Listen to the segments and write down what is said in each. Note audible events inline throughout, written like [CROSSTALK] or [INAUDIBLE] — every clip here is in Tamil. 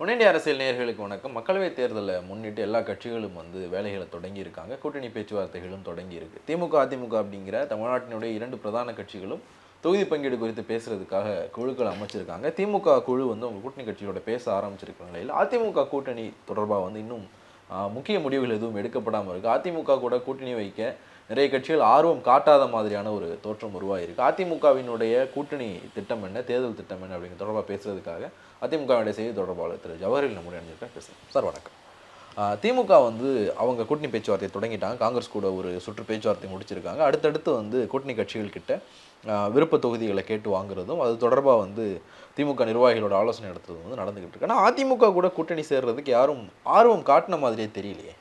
முன்னணி அரசியல் நேர்களுக்கு வணக்கம். மக்களவைத் தேர்தலை முன்னிட்டு எல்லா கட்சிகளும் வந்து வேலைகளை தொடங்கி இருக்காங்க கூட்டணி பேச்சுவார்த்தைகளும் தொடங்கி இருக்கு திமுக அதிமுக அப்படிங்கிற தமிழ்நாட்டினுடைய இரண்டு பிரதான கட்சிகளும் தொகுதி பங்கீடு குறித்து பேசுறதுக்காக குழுக்கள் அமைச்சிருக்காங்க. திமுக குழு வந்து உங்கள் கூட்டணி கட்சியோட பேச ஆரம்பிச்சிருக்கிற நிலையில் அதிமுக கூட்டணி தொடர்பாக வந்து இன்னும் முக்கிய முடிவுகள் எதுவும் எடுக்கப்படாமல் இருக்குது அதிமுக கூட கூட்டணி வைக்க நிறைய கட்சிகள் ஆர்வம் காட்டாத மாதிரியான ஒரு தோற்றம் உருவாயிருக்கு. அதிமுகவினுடைய கூட்டணி திட்டம் என்ன? தேர்தல் திட்டம் என்ன? அப்படிங்கிற தொடர்பாக பேசுறதுக்காக அதிமுகவினுடைய செய்தி தொடர்பாளர் திரு ஜவஹரில் நம்முடைய அணிஞ்சிருக்கேன் பேசுகிறேன் சார் வணக்கம். திமுக வந்து அவங்க கூட்டணி பேச்சுவார்த்தையை தொடங்கிட்டாங்க. காங்கிரஸ் கூட ஒரு சுற்று பேச்சுவார்த்தை முடிச்சிருக்காங்க. அடுத்தடுத்து வந்து கூட்டணி கட்சிகள் கிட்ட விருப்ப தொகுதிகளை கேட்டு வாங்குறதும் அது தொடர்பாக வந்து திமுக நிர்வாகிகளோட ஆலோசனை நடத்துறதும் வந்து நடந்துகிட்டு இருக்கு. ஆனால் அதிமுக கூட கூட்டணி சேர்றதுக்கு யாரும் ஆர்வம் காட்டின மாதிரியே தெரியலையே.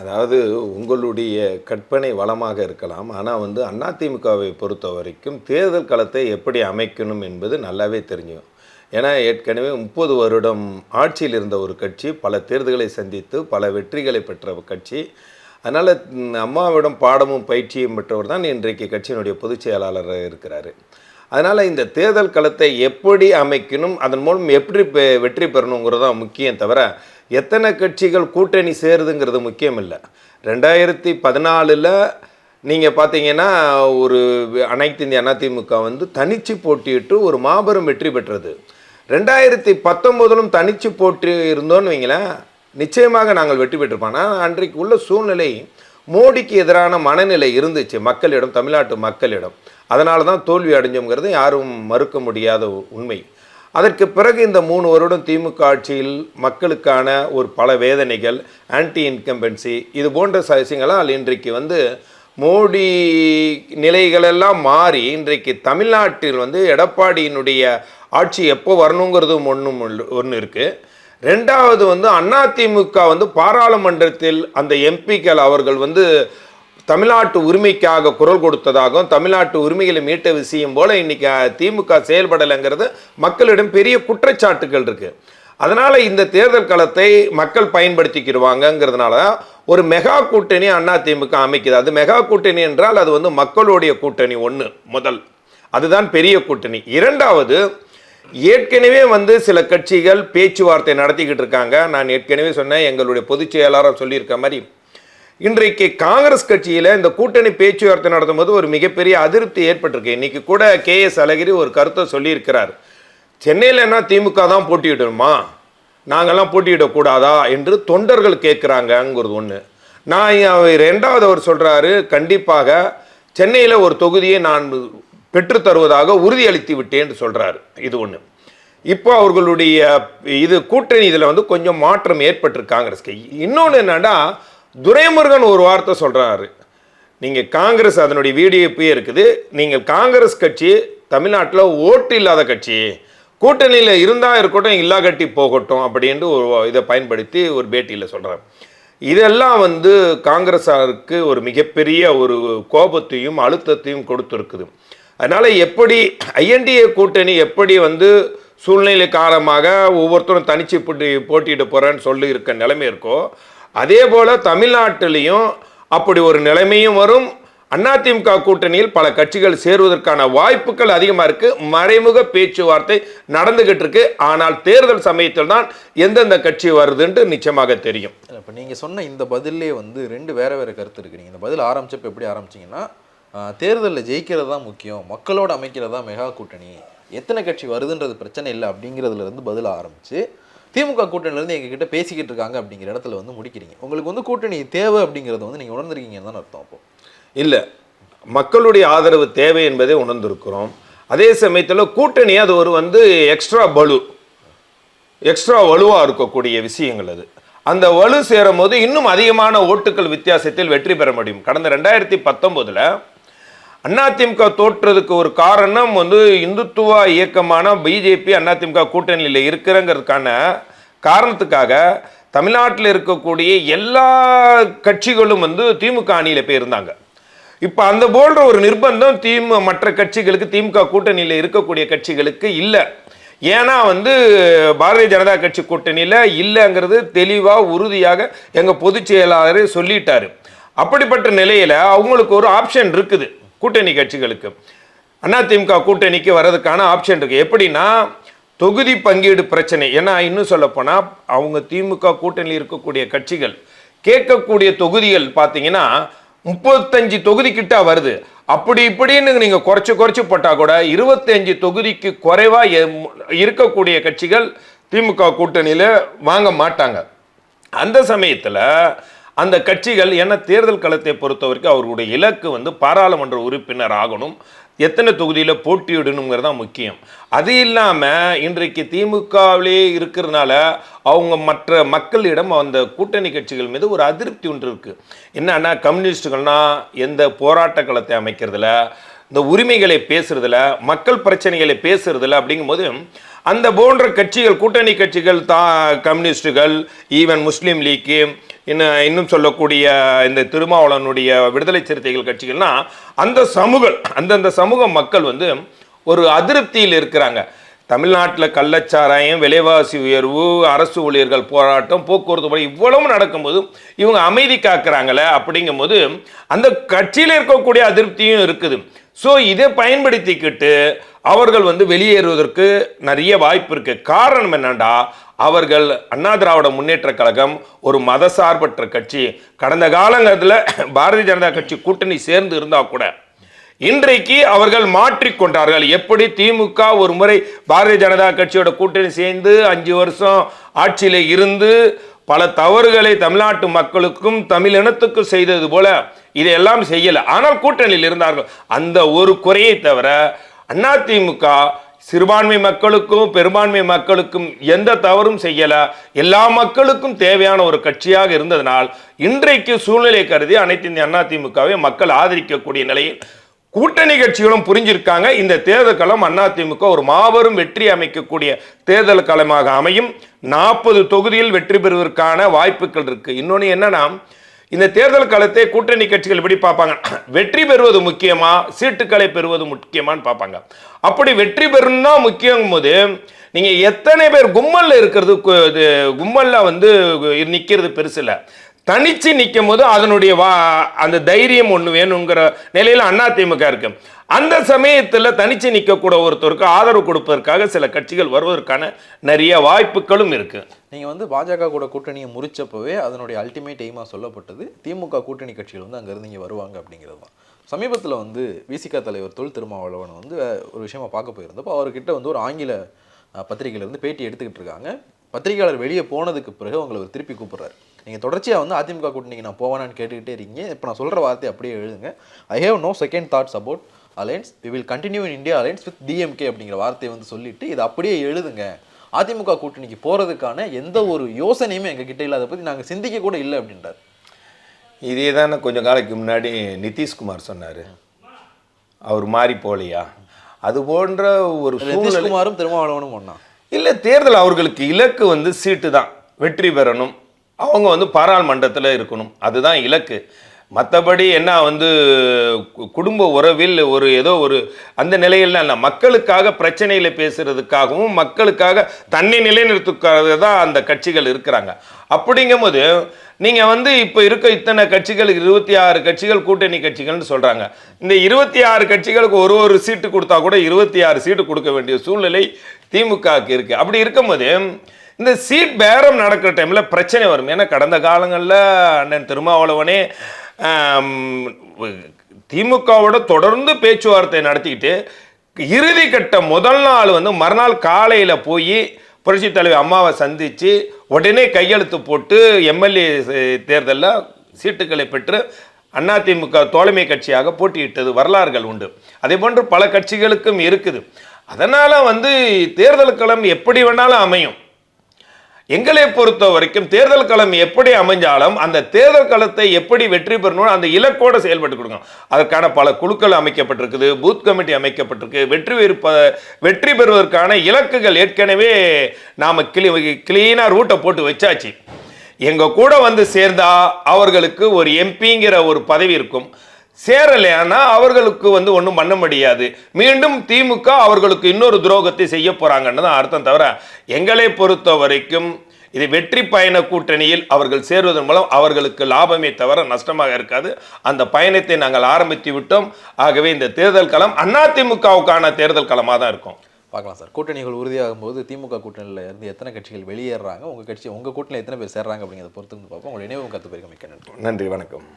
அதாவது உங்களுடைய கற்பனை வளமாக இருக்கலாம். ஆனால் வந்து அதிமுகவை பொறுத்த வரைக்கும் தேர்தல் களத்தை எப்படி அமைக்கணும் என்பது நல்லாவே தெரிஞ்சும். ஏன்னா ஏற்கனவே முப்பது வருடம் ஆட்சியில் இருந்த ஒரு கட்சி பல தேர்தல்களை சந்தித்து பல வெற்றிகளை பெற்ற கட்சி. அதனால் அம்மாவிடம் பாடமும் பயிற்சியும் பெற்றவர் தான் இன்றைக்கு கட்சியினுடைய பொதுச் செயலாளராக இருக்கிறார். அதனால் இந்த தேர்தல் களத்தை எப்படி அமைக்கணும் அதன் மூலம் எப்படி பெ- வெற்றி பெறணுங்கிறது தான் முக்கியம் தவிர எத்தனை கட்சிகள் கூட்டணி சேருதுங்கிறது முக்கியம் இல்லை. ரெண்டாயிரத்தி பதினாலில் நீங்கள் பார்த்தீங்கன்னா ஒரு அனைத்து இந்திய அதிமுக வந்து தனிச்சு போட்டியிட்டு ஒரு மாபெரும் வெற்றி பெற்றது. ரெண்டாயிரத்தி பத்தொம்போதிலும் தனிச்சு போட்டு இருந்தோன்னு வைங்களேன் நிச்சயமாக நாங்கள் வெற்றி பெற்றிருப்போம். ஆனால் அன்றைக்கு உள்ள சூழ்நிலை மோடிக்கு எதிரான மனநிலை இருந்துச்சு மக்களிடம் தமிழ்நாட்டு மக்களிடம். அதனால தான் தோல்வி அடைஞ்சோங்கிறது யாரும் மறுக்க முடியாத உண்மை. அதற்கு பிறகு இந்த மூணு வருடம் திமுக ஆட்சியில் மக்களுக்கான ஒரு பல வேதனைகள் ஆன்டி இன்கம்பன்சி இது போன்ற விஷயங்களால் இன்றைக்கு வந்து மோடி நிலைகளெல்லாம் மாறி இன்றைக்கு தமிழ்நாட்டில் வந்து எடப்பாடியினுடைய ஆட்சி எப்போ வரணுங்கிறதும் ஒன்றும் ஒன்று இருக்குது ரெண்டாவது வந்து அதிமுக வந்து பாராளுமன்றத்தில் அந்த எம்பிக்கள் அவர்கள் வந்து தமிழ்நாட்டு உரிமைக்காக குரல் கொடுத்ததாகவும் தமிழ்நாட்டு உரிமைகளை மீட்ட விஷயம் போல் இன்னைக்கு திமுக செயல்படலைங்கிறது மக்களிடம் பெரிய குற்றச்சாட்டுகள் இருக்குது அதனால் இந்த தேர்தல் களத்தை மக்கள் பயன்படுத்திக்கிடுவாங்கங்கிறதுனால ஒரு மெகா கூட்டணி அதிமுக அமைக்குது. அது மெகா கூட்டணி என்றால் அது வந்து மக்களுடைய கூட்டணி ஒன்று முதல். அதுதான் பெரிய கூட்டணி. இரண்டாவது ஏற்கனவே வந்து சில கட்சிகள் பேச்சுவார்த்தை நடத்திக்கிட்டு இருக்காங்க. நான் ஏற்கனவே சொன்னேன் எங்களுடைய பொதுச் செயலாளர் சொல்லியிருக்க மாதிரி. இன்றைக்கு காங்கிரஸ் கட்சியில் இந்த கூட்டணி பேச்சுவார்த்தை நடத்தும் போது ஒரு மிகப்பெரிய அதிருப்தி ஏற்பட்டிருக்கு. இன்னைக்கு கூட கே எஸ் அழகிரி ஒரு கருத்தை சொல்லியிருக்கிறார். சென்னையில் என்ன திமுக தான் போட்டியிடணுமா நாங்கெல்லாம் போட்டியிடக்கூடாதா என்று தொண்டர்கள் கேட்குறாங்கங்கிறது ஒன்று நான் அவர் ரெண்டாவது அவர் சொல்கிறாரு கண்டிப்பாக சென்னையில் ஒரு தொகுதியை நான் பெற்று தருவதாக உறுதியளித்து விட்டேன் சொல்கிறாரு இது ஒன்று இப்போ அவர்களுடைய இது கூட்டணி இதில் வந்து கொஞ்சம் மாற்றம் ஏற்பட்டிருக்கு காங்கிரஸ்க்கு இன்னொன்று என்னன்னா துரைமுருகன் ஒரு வார்த்தை சொல்கிறாரு நீங்கள் காங்கிரஸ் அதனுடைய வீடியோ இருக்குது. நீங்கள் காங்கிரஸ் கட்சி தமிழ்நாட்டில் ஓட்டு இல்லாத கட்சி. கூட்டணியில் இருந்தால் இருக்கட்டும் இல்லா கட்டி போகட்டும் அப்படின்ட்டு ஒரு இதை பயன்படுத்தி ஒரு பேட்டியில் சொல்கிறார் இதெல்லாம் வந்து காங்கிரஸாருக்கு ஒரு மிகப்பெரிய ஒரு கோபத்தையும் அழுத்தத்தையும் கொடுத்துருக்குது. அதனால் எப்படி ஐஎன்டிஏ கூட்டணி எப்படி வந்து சூழ்நிலை காரணமாக ஒவ்வொருத்தரும் தனிச்சு போட்டி போட்டிட்டு போகிறேன்னு சொல்லி இருக்க நிலைமை இருக்கோ அதே போல் தமிழ்நாட்டிலையும் அப்படி ஒரு நிலைமையும் வரும். அதிமுக கூட்டணியில் பல கட்சிகள் சேருவதற்கான வாய்ப்புகள் அதிகமாக இருக்கு. மறைமுக பேச்சுவார்த்தை நடந்துகிட்டு இருக்கு. ஆனால் தேர்தல் சமயத்தில் தான் எந்தெந்த கட்சி வருதுன்ட்டு நிச்சயமாக தெரியும். இப்போ நீங்கள் சொன்ன இந்த பதிலே வந்து ரெண்டு வேற வேற கருத்து இருக்கு. நீங்கள் இந்த பதில் ஆரம்பிச்சப்ப எப்படி ஆரம்பிச்சீங்கன்னா தேர்தலில் ஜெயிக்கிறது தான் முக்கியம். மக்களோடு அமைக்கிறது தான் மெகா கூட்டணி. எத்தனை கட்சி வருதுன்றது பிரச்சனை இல்லை அப்படிங்கிறதுலேருந்து பதில் ஆரம்பிச்சு திமுக கூட்டணியிலேருந்து எங்ககிட்ட பேசிக்கிட்டு இருக்காங்க அப்படிங்கிற இடத்துல வந்து முடிக்கிறீங்க. உங்களுக்கு வந்து கூட்டணி தேவை அப்படிங்கிறத வந்து நீங்கள் உணர்ந்துருக்கீங்கன்னு தான் அர்த்தம் அப்போ. இல்லை. மக்களுடைய ஆதரவு தேவை என்பதை உணர்ந்திருக்கிறோம். அதே சமயத்தில் கூட்டணி அது ஒரு வந்து எக்ஸ்ட்ரா பலு எக்ஸ்ட்ரா வலுவாக இருக்கக்கூடிய விஷயங்கள் அது. அந்த வலு சேரும் போது இன்னும் அதிகமான ஓட்டுகள் வித்தியாசத்தில் வெற்றி பெற முடியும். கடந்த ரெண்டாயிரத்தி பத்தொம்போதில் அதிமுக தோற்றதுக்கு ஒரு காரணம் வந்து இந்துத்துவ இயக்கமான பிஜேபி அதிமுக கூட்டணியில் இருக்கிறங்கிறதுக்கான காரணத்துக்காக தமிழ்நாட்டில் இருக்கக்கூடிய எல்லா கட்சிகளும் வந்து திமுக அணியில் போயிருந்தாங்க. இப்போ அந்த போன்ற ஒரு நிர்பந்தம் திமுக மற்ற கட்சிகளுக்கு திமுக கூட்டணியில் இருக்கக்கூடிய கட்சிகளுக்கு இல்லை. ஏன்னா வந்து பாரதிய ஜனதா கட்சி கூட்டணியில் இல்லைங்கிறது தெளிவாக உறுதியாக எங்கள் பொதுச் செயலாளரே சொல்லிட்டார். அப்படிப்பட்ட நிலையில் அவங்களுக்கு ஒரு ஆப்ஷன் இருக்குது கூட்டணி கட்சிகளுக்கு. அதிமுக கூட்டணிக்கு வர்றதுக்கான ஆப்ஷன் இருக்குது எப்படின்னா தொகுதி பங்கீடு பிரச்சனை. ஏன்னா இன்னும் சொல்லப்போனால் அவங்க திமுக கூட்டணியில் இருக்கக்கூடிய கட்சிகள் கேட்கக்கூடிய தொகுதிகள் பார்த்தீங்கன்னா முப்பத்தஞ்சு தொகுதி கிட்ட வருது. அப்படி இப்படின்னு நீங்கள் குறைச்சு குறைச்சு போட்டால் கூட இருபத்தஞ்சு தொகுதிக்கு குறைவாக இருக்கக்கூடிய கட்சிகள் திமுக கூட்டணியில் வாங்க மாட்டாங்க. அந்த சமயத்தில் அந்த கட்சிகள் என்ன தேர்தல் களத்தை பொறுத்த வரைக்கும் அவர்களுடைய இலக்கு வந்து பாராளுமன்ற உறுப்பினர் ஆகணும். எத்தனை தொகுதியில் போட்டியிடணுங்கிறது தான் முக்கியம். அது இல்லாமல் இன்றைக்கு திமுகவிலே இருக்கிறதுனால அவங்க மற்ற மக்களிடம் அந்த கூட்டணி கட்சிகள் மீது ஒரு அதிருப்தி ஒன்று இருக்குது என்னன்னா கம்யூனிஸ்டுகள்னா எந்த போராட்ட களத்தை அமைக்கிறதுல இந்த உரிமைகளை பேசுறதுல மக்கள் பிரச்சனைகளை பேசுறதுல அப்படிங்கும்போது அந்த போன்ற கட்சிகள் கூட்டணி கட்சிகள் தா கம்யூனிஸ்டுகள் ஈவன் முஸ்லீம் லீக்கு இன்னும் இன்னும் சொல்லக்கூடிய இந்த திருமாவளவனுடைய விடுதலை சிறுத்தைகள் கட்சிகள்னா அந்த சமூக அந்தந்த சமூக மக்கள் வந்து ஒரு அதிருப்தியில் இருக்கிறாங்க. தமிழ்நாட்டில் கள்ளச்சாராயம் விலைவாசி உயர்வு அரசு ஊழியர்கள் போராட்டம் போக்குவரத்து போல இவ்வளவும் நடக்கும்போது இவங்க அமைதி காக்குறாங்களே அப்படிங்கும்போது அந்த கட்சியில் இருக்கக்கூடிய அதிருப்தியும் இருக்குது. ஸோ இதை பயன்படுத்திக்கிட்டு அவர்கள் வந்து வெளியேறுவதற்கு நிறைய வாய்ப்பு இருக்கு. காரணம் என்னண்டா? அவர்கள் அண்ணா திராவிட முன்னேற்ற கழகம் ஒரு மதசார்பற்ற கட்சி. கடந்த காலங்களில் பாரதிய ஜனதா கட்சி கூட்டணி சேர்ந்து இருந்தா கூட இன்றைக்கு அவர்கள் மாற்றிக்கொண்டார்கள் எப்படி திமுக ஒரு முறை பாரதிய ஜனதா கட்சியோட கூட்டணி சேர்ந்து அஞ்சு வருஷம் ஆட்சியில் இருந்து பல தவறுகளை தமிழ்நாட்டு மக்களுக்கும் தமிழ் இனத்துக்கும் செய்தது போல இதையெல்லாம் செய்யலை. ஆனால் கூட்டணியில் இருந்தார்கள். அந்த ஒரு குறையை தவிர அதிமுக சிறுபான்மை மக்களுக்கும் பெரும்பான்மை மக்களுக்கும் எந்த தவறும் செய்யல. எல்லா மக்களுக்கும் தேவையான ஒரு கட்சியாக இருந்ததனால் இன்றைக்கு சூழ்நிலை கருதி அனைத்து இந்திய அதிமுகவை மக்கள் ஆதரிக்கக்கூடிய நிலையில் கூட்டணி கட்சிகளும் புரிஞ்சிருக்காங்க. இந்த தேர்தல் களம் அதிமுக ஒரு மாபெரும் வெற்றி அமைக்கக்கூடிய தேர்தல் களமாக அமையும். நாற்பது தொகுதியில் வெற்றி பெறுவதற்கான வாய்ப்புகள் இருக்கு. இன்னொன்று என்னன்னா இந்த தேர்தல் காலத்தை கூட்டணி கட்சிகள் எப்படி பார்ப்பாங்க? [CLEARS THROAT] வெற்றி பெறுவது முக்கியமா? சீட்டுக்களை பெறுவது முக்கியமான்னு பார்ப்பாங்க. அப்படி வெற்றி பெறணும்னா தான் முக்கியம் போது நீங்க எத்தனை பேர் கும்மல்ல இருக்கிறது இது கும்மல்ல வந்து நிக்கிறது பெருசு இல்லை தனிச்சு நிற்கும் போது அதனுடைய வா அந்த தைரியம் ஒன்று வேணுங்கிற நிலையில் அதிமுக இருக்கு. அந்த சமயத்தில் தனிச்சு நிற்கக்கூட ஒருத்தருக்கு ஆதரவு கொடுப்பதற்காக சில கட்சிகள் வருவதற்கான நிறைய வாய்ப்புகளும் இருக்கு. நீங்கள் வந்து பாஜக கூட கூட்டணியை முறிச்சப்பவே அதனுடைய அல்டிமேட் எய்மாக சொல்லப்பட்டது. திமுக கூட்டணி கட்சிகள் வந்து அங்கேருந்து இங்கே வருவாங்க அப்படிங்கிறது தான். சமீபத்தில் வந்து விசிக தலைவர் தொல் திருமாவளவன் வந்து ஒரு விஷயமா பார்க்க போயிருந்தப்போ அவர்கிட்ட வந்து ஒரு ஆங்கில பத்திரிகையிலேருந்து பேட்டி எடுத்துக்கிட்டு இருக்காங்க. பத்திரிகையாளர் வெளியே போனதுக்கு பிறகு அவங்களை அவர் திருப்பி கூப்பிடுறாரு. நீங்கள் தொடர்ச்சியாக வந்து அதிமுக கூட்டணிக்கு நான் போவேனான்னு கேட்டுக்கிட்டே இருக்கீங்க. இப்போ நான் சொல்கிற வார்த்தை அப்படியே எழுதுங்க. I have no second thoughts about alliance we will continue in India alliance with DMK அப்படிங்கிற வார்த்தையை வந்து சொல்லிட்டு இதை அப்படியே எழுதுங்க. அதிமுக கூட்டணிக்கு போகிறதுக்கான எந்த ஒரு யோசனையுமே எங்கள் கிட்ட இல்லை அதை பற்றி நாங்கள் சிந்திக்க கூட இல்லை அப்படின்றார். இதே தானே கொஞ்சம் காலத்துக்கு முன்னாடி நிதிஷ்குமார் சொன்னார். அவர் மாறி போலையா? அது போன்ற ஒரு நிதிஷ்குமாரும் திருமாவளவனும் ஒன்றா இல்லை தேர்தல் அவர்களுக்கு இலக்கு வந்து சீட்டு தான். வெற்றி பெறணும். அவங்க வந்து பாராளுமன்றத்தில் இருக்கணும். அதுதான் இலக்கு. மற்றபடி என்ன வந்து கு- குடும்ப உறவில் ஒரு ஏதோ ஒரு அந்த நிலையில் இல்லை. மக்களுக்காக பிரச்சனையில் பேசுறதுக்காகவும் மக்களுக்காக தன்னை நிலைநிறுத்துக்காக தான் அந்த கட்சிகள் இருக்கிறாங்க. அப்படிங்கும்போது நீங்கள் வந்து இப்போ இருக்க இத்தனை கட்சிகள் இருபத்தி ஆறு கட்சிகள் கூட்டணி கட்சிகள்னு சொல்கிறாங்க இந்த இருபத்தி ஆறு கட்சிகளுக்கு ஒரு ஒரு சீட்டு கொடுத்தா கூட இருபத்தி ஆறு சீட்டு கொடுக்க வேண்டிய சூழ்நிலை திமுகவுக்கு இருக்குது அப்படி இருக்கும்போது இந்த சீட் பேரம் நடக்கிற டைமில் பிரச்சனை வரும். ஏன்னா கடந்த காலங்களில் அண்ணன் திருமாவளவனே திமுகவோட தொடர்ந்து பேச்சுவார்த்தை நடத்திக்கிட்டு இறுதி கட்ட முதல் நாள் வந்து மறுநாள் காலையில் போய் புரட்சித் தலைவர் அம்மாவை சந்தித்து உடனே கையெழுத்து போட்டு எம்எல்ஏ தேர்தலில் சீட்டுகளை பெற்று அதிமுக தோழமை கட்சியாக போட்டியிட்டது வரலாறுகள் உண்டு. அதே போன்று பல கட்சிகளுக்கும் இருக்குது. அதனால் வந்து தேர்தல் களம் எப்படி வேணாலும் அமையும். எங்களை பொறுத்த வரைக்கும் தேர்தல் களம் எப்படி அமைஞ்சாலும் அந்த தேர்தல் களத்தை எப்படி வெற்றி பெறணும் அந்த இலக்கோடு செயல்பட்டு கொடுக்கணும். அதற்கான பல குழுக்கள் அமைக்கப்பட்டிருக்குது பூத் கமிட்டி அமைக்கப்பட்டிருக்கு. வெற்றி பெறுப்ப வெற்றி பெறுவதற்கான இலக்குகள் ஏற்கனவே நாம் கிளி கிளீனாக ரூட்டை போட்டு வச்சாச்சு. எங்கள் கூட வந்து சேர்ந்தா அவர்களுக்கு ஒரு எம்பிங்கிற ஒரு பதவி இருக்கும். சேரலையானா அவர்களுக்கு வந்து ஒன்றும் பண்ண முடியாது. மீண்டும் திமுக அவர்களுக்கு இன்னொரு துரோகத்தை செய்ய போறாங்கன்னு தான் அர்த்தம் தவிர எங்களை பொறுத்த வரைக்கும் இது வெற்றி பயண கூட்டணியில் அவர்கள் சேருவதன் மூலம் அவர்களுக்கு லாபமே தவிர நஷ்டமாக இருக்காது. அந்த பயணத்தை நாங்கள் ஆரம்பித்து விட்டோம். ஆகவே இந்த தேர்தல் களம் அதிமுகவுக்கான தேர்தல் களமாக தான் இருக்கும். பார்க்கலாம் சார். கூட்டணிகள் உறுதியாகும் போது திமுக கூட்டணியில் இருந்து எத்தனை கட்சிகள் வெளியேறாங்க? உங்கள் கட்சி உங்கள் கூட்டணியில் எத்தனை பேர் சேர்றாங்க அப்படிங்கிறத பொறுத்து வந்து பார்ப்போம். உங்களுடைய நினைவு கத்து போயிருக்க மிக்க நன்றி நன்றி வணக்கம்.